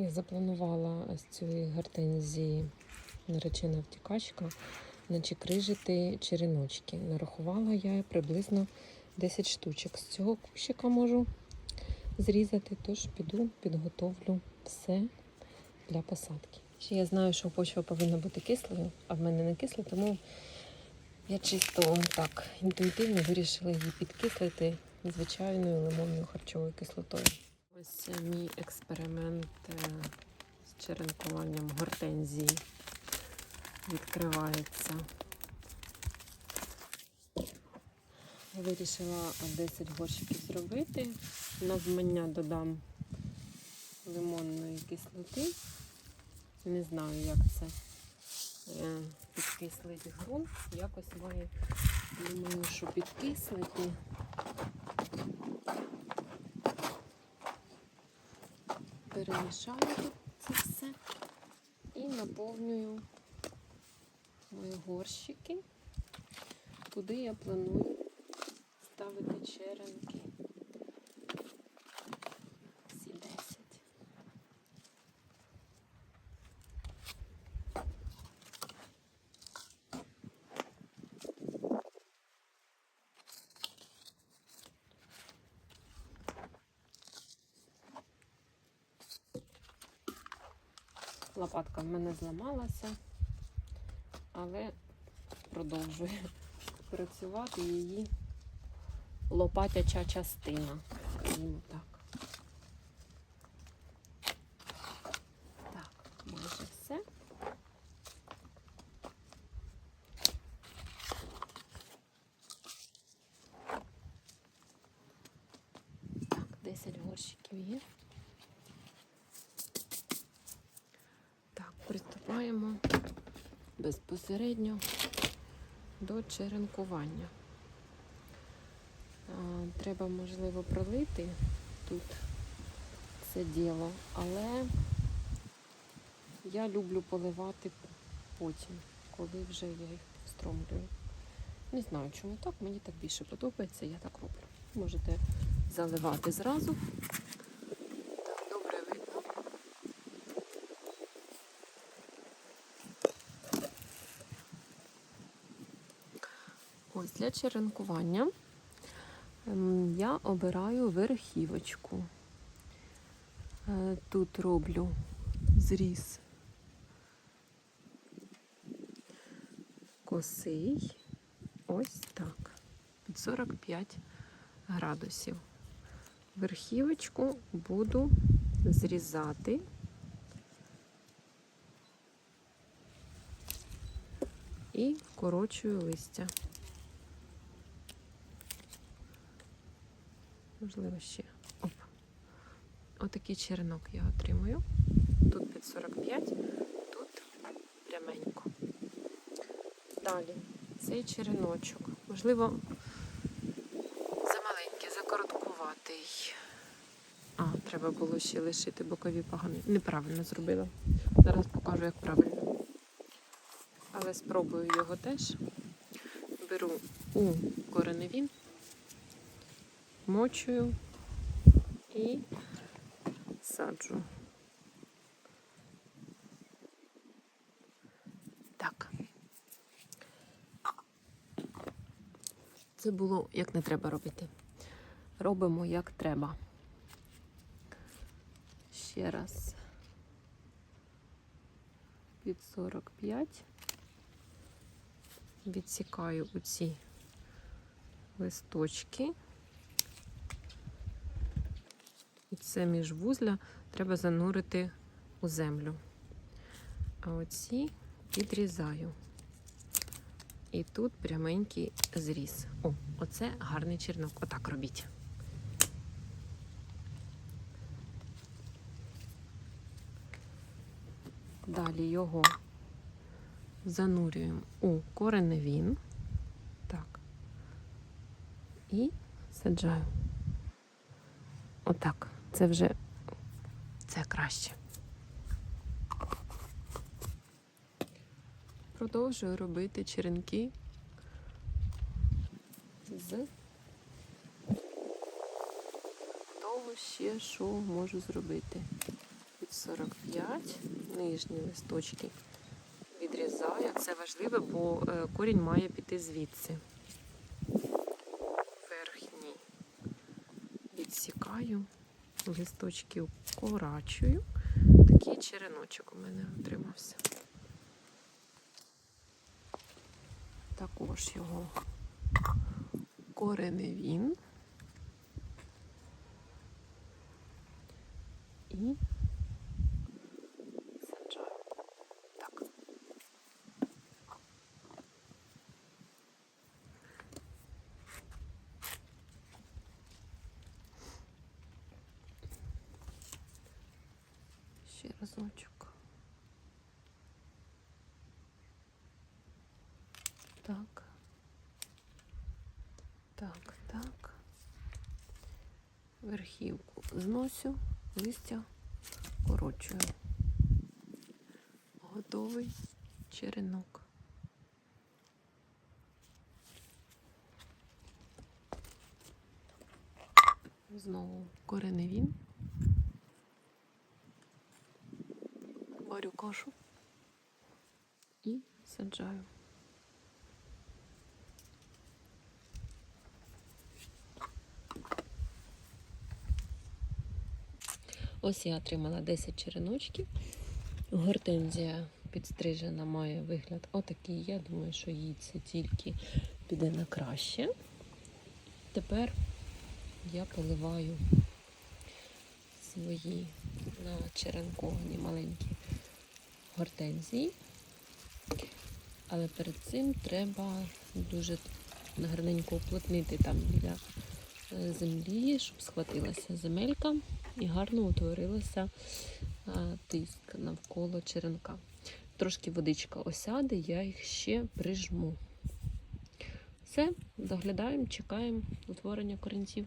Я запланувала з цієї гортензії наречена втікачка начекрижити череночки. Нарахувала я приблизно 10 штучок. З цього кущика можу зрізати, тож піду, підготовлю все для посадки. Ще я знаю, що почва повинна бути кислою, а в мене не кисла, тому я чисто так інтуїтивно вирішила її підкислити звичайною лимонною харчовою кислотою. Ось е, мій експеримент е, з черенкуванням гортензії відкривається. Вирішила 10 горщиків зробити. Навмання додам лимонної кислоти. Не знаю, як це е, підкислить ґрунт. Якось має, що підкислити. Перемішаю це все і наповнюю мої горщики, куди я планую ставити черенки. Всі 10. Лопатка в мене зламалася, але продовжує працювати її лопатяча частина. Так. Так, майже все. Так, 10 горщиків є. Так, приступаємо безпосередньо до черенкування. Треба, можливо, пролити тут це діло, але я люблю поливати потім, коли вже я їх встромлюю. Не знаю, чому так, мені так більше подобається, я так роблю. Можете заливати зразу. Ось для черенкування ем, я обираю верхівочку. Е, Тут роблю зріз косий. Ось так. Під 45 градусів. Верхівочку буду зрізати. І вкорочую листя. Можливо, ще. Оп. Отакий черенок я отримую. Тут під 45, тут пряменько. Далі цей череночок. Можливо, замаленький, закороткуватий. А, треба було ще лишити бокові пагани. Неправильно зробила. Зараз покажу, як правильно. Але спробую його теж. Беру у кореневін мочую і саджу. Так. Це було як не треба робити. Робимо як треба. Ще раз. Під 45. Відсікаю оці листочки. Це міжвузля треба занурити у землю. А оці підрізаю. І тут пряменький зріз. О, оце гарний чернок. Отак робіть. Далі його занурюємо у кореневін. Так. І саджаю. Отак. Це вже це краще. Продовжую робити черенки з того ще, що можу зробити. Тут 45, нижні листочки відрізаю. Це важливо, бо е, корінь має піти звідси. Верхній відсікаю, листочки укорачую. Такий череночок у мене отримався. Також його кореневін. І саджаю. Так. Ще. Так. Так, так. Верхівку зносю, листя корочую. Готовий черенок. Знову кореневін. Варю кашу і саджаю. Ось я отримала 10 череночків. Гортензія підстрижена має вигляд отакий. Я думаю, що їй це тільки піде на краще. Тепер я поливаю свої начеренковані маленькі гортензії. Але перед цим треба дуже гарненько уплотнити там біля е, землі, щоб схватилася земелька і гарно утворилося а, тиск навколо черенка. Трошки водичка осяде, я їх ще прижму. Все, доглядаємо, чекаємо утворення корінців.